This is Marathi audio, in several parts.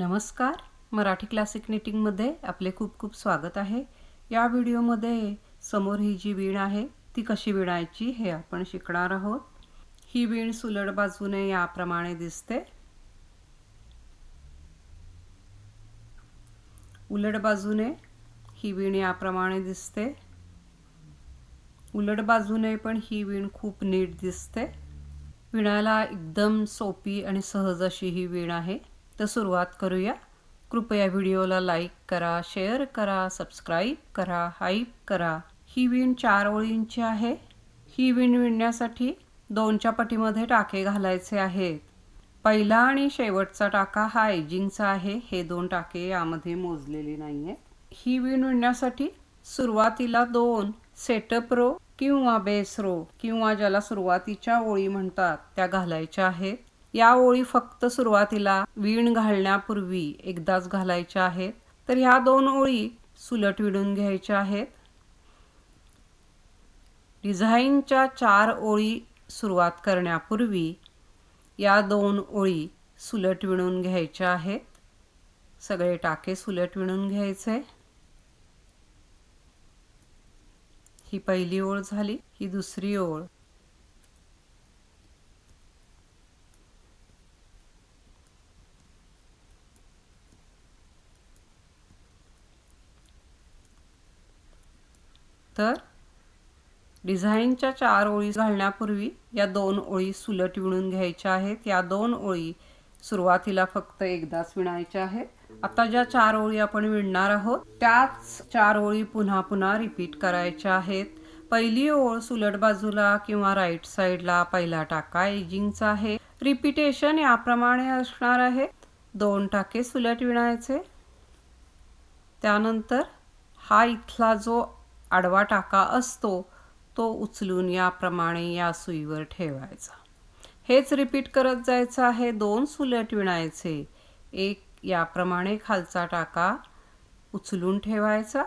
नमस्कार. मराठी क्लासिक निटिंगमध्ये आपले खूप खूप स्वागत आहे. या व्हिडिओमध्ये समोर ही जी वीण आहे ती कशी विणायची हे आपण शिकणार आहोत. ही वीण सुलड बाजूने याप्रमाणे दिसते. उलट बाजूने ही वीण याप्रमाणे दिसते. उलट बाजूने पण ही वीण खूप नीट दिसते. विणायला एकदम सोपी आणि सहज अशी ही वीण आहे. तर सुरुवात करूया. कृपया व्हिडिओला लाईक करा शेअर करा सबस्क्राईब करा हाईप करा. ही विण चार ओळींची आहे. ही विण विणण्यासाठी दोनच्या पटीमध्ये टाके घालायचे आहेत. पहिला आणि शेवटचा टाका हा एजिंगचा आहे. हे दोन टाके यामध्ये मोजलेले नाही आहेत ही विण विणण्यासाठी सुरुवातीला दोन सेटअप रो किंवा बेस रो किंवा ज्याला सुरुवातीच्या ओळी म्हणतात त्या घालायच्या आहेत. या ओळी फक्त सुरुवातीला वीण घालण्यापूर्वी एकदाच घालायच्या आहेत तर ह्या दोन ओळी सुलट विणून घ्यायच्या आहेत. डिझाईनच्या चार ओळी सुरुवात करण्यापूर्वी या दोन ओळी सुलट विणून घ्यायच्या आहेत. सगळे टाके सुलट विणून घ्यायचे. ही पहिली ओळ झाली ही दुसरी ओळ. तर डिझाईनच्या चार ओळी घालण्यापूर्वी या दोन ओळी सुलट विणून घ्यायच्या आहेत. या दोन ओळी सुरुवातीला फक्त एकदाच विणायच्या आहेत. आता ज्या चार ओळी आपण विणणार आहोत त्याच चार ओळी पुन्हा पुन्हा रिपीट करायच्या आहेत. पहिली ओळ सुलट बाजूला किंवा राईट साईडला पहिला टाका एजिंगचा आहे. रिपीटेशन याप्रमाणे असणार आहे. दोन टाके सुलट विणायचे. त्यानंतर हा इथला जो आडवा टाका असतो तो उचलून याप्रमाणे या सुईवर ठेवायचा. हेच रिपीट करत जायचं आहे दोन सुलट विणायचे. एक याप्रमाणे खालचा टाका उचलून ठेवायचा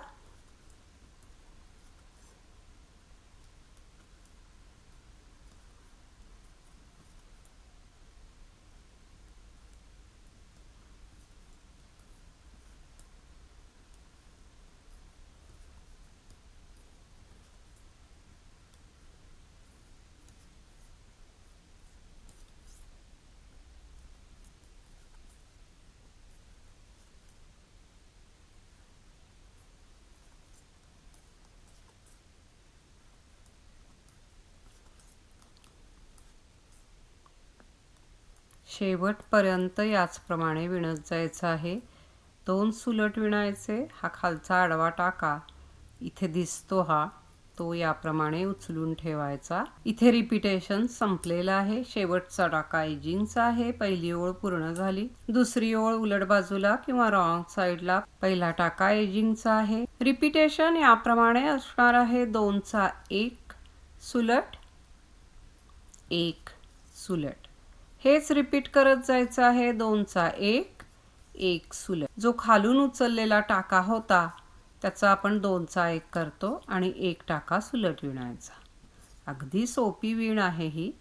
शेवटपर्यंत याचप्रमाणे विणत जायचं आहे. दोन सुलट विणायचे हा खालचा आडवा टाका. इथे दिसतो हा तो याप्रमाणे उचलून ठेवायचा. इथे रिपिटेशन संपलेलं आहे. शेवटचा टाका एजिंगचा आहे. पहिली ओळ पूर्ण झाली. दुसरी ओळ उलट बाजूला किंवा रॉंग साईडला. पहिला टाका एजिंगचा आहे. रिपिटेशन याप्रमाणे असणार आहे. दोनचा एक सुलट एक सुलट. हेच रिपीट करत जायचं आहे दोनचा एक एक सुलभ. जो खालून उचललेला टाका होता त्याचा आपण दोनचा एक करतो आणि एक टाका सुलट विणायचा. अगदी सोपी विण आहे ही.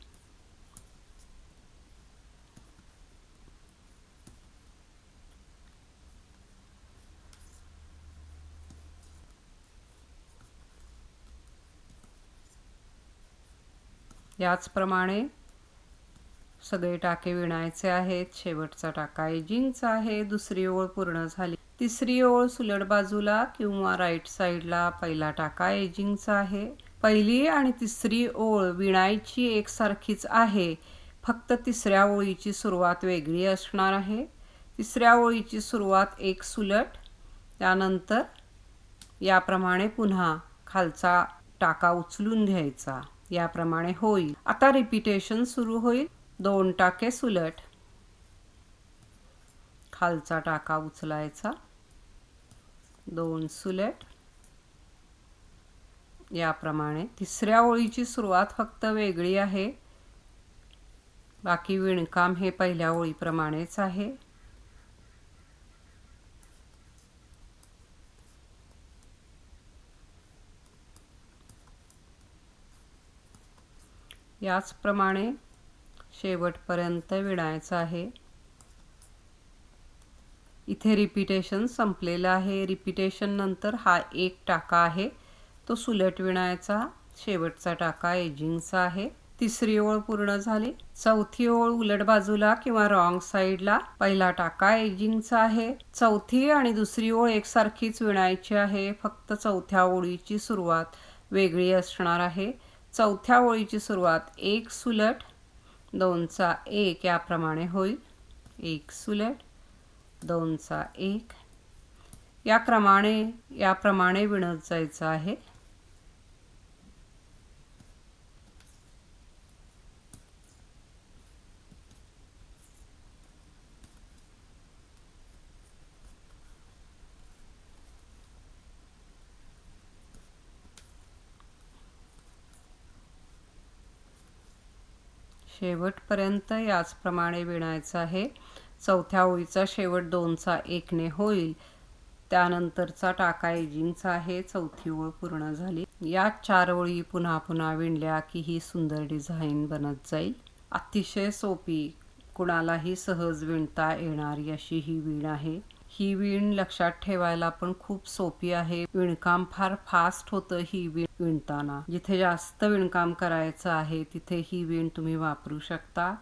याचप्रमाणे सगळे टाके विणायचे आहेत शेवटचा टाका एजिंगचा आहे दुसरी ओळ पूर्ण झाली. तिसरी ओळ सुलट बाजूला किंवा राईट साईडला पहिला टाका एजिंगचा आहे. पहिली आणि तिसरी ओळ विणायची एकसारखीच आहे. फक्त तिसऱ्या ओळीची सुरुवात वेगळी असणार आहे. तिसऱ्या ओळीची सुरुवात एक सुलट त्यानंतर याप्रमाणे पुन्हा खालचा टाका उचलून घ्यायचा. याप्रमाणे होईल. आता रिपिटेशन सुरू होईल. दोन टाके सुलट. खालचा टाका उचलायचा. दोन सुलट. याप्रमाणे तिसऱ्या ओळीची सुरुवात फक्त वेगळी आहे. बाकी विणकाम हे पहिल्या ओळीप्रमाणेच आहे. याचप्रमाणे शेवटपर्यंत विणायचं आहे. इथे रिपिटेशन संपलेलं आहे. रिपिटेशन नंतर हा एक टाका आहे. तो सुलट विणायचा शेवटचा टाका एजिंगचा आहे. तिसरी ओळ पूर्ण झाली. चौथी ओळ उलट बाजूला किंवा रॉंग साईडला. पहिला टाका एजिंगचा आहे. चौथी आणि दुसरी ओळ एकसारखीच विणायची आहे. फक्त चौथ्या ओळीची सुरुवात वेगळी असणार आहे. चौथ्या ओळीची सुरुवात एक सुलट दोनचा एक याप्रमाणे होईल. एक सुलट दोनचा एक. या क्रमाने याप्रमाणे विणत जायचं आहे. शेवटपर्यंत याचप्रमाणे विणायचं आहे. चौथ्या ओळीचा शेवट दोनचा एकने होईल. त्यानंतरचा टाका एजिंगचा आहे. चौथी ओळ पूर्ण झाली. या चार ओळी पुन्हा पुन्हा विणल्या की ही सुंदर डिझाईन बनत जाईल. अतिशय सोपी कुणालाही सहज विणता येणारी अशी ही वीण आहे. ही वीण लक्षात ठेवायला पण खूप सोपी आहे. विणकाम फार फास्ट होतं ही वीण विणताना. जिथे जास्त विणकाम करायचं आहे तिथे ही वीण तुम्ही वापरू शकता.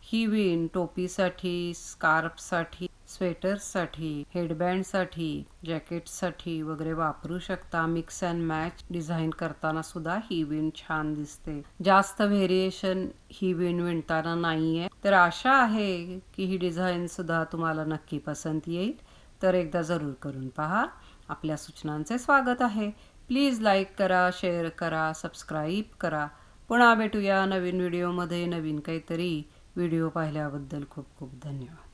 ही वीण टोपीसाठी स्कार्फसाठी स्वेटर्ससाठी हेडबँडसाठी जॅकेटसाठी वगैरे वापरू शकता. मिक्स अँड मॅच डिझाईन करताना सुद्धा ही विण छान दिसते. जास्त व्हेरिएशन ही विण विणताना नाहीये. तर आशा आहे की ही डिझाईन सुद्धा तुम्हाला नक्की पसंत येईल. तर एकदा जरूर करून पहा. आपल्या सूचनांचे स्वागत आहे. प्लीज लाईक करा शेअर करा सबस्क्राईब करा. पुन्हा भेटूया नवीन व्हिडिओमध्ये नवीन काहीतरी व्हिडिओ पाहिल्याबद्दल खूप खूप धन्यवाद.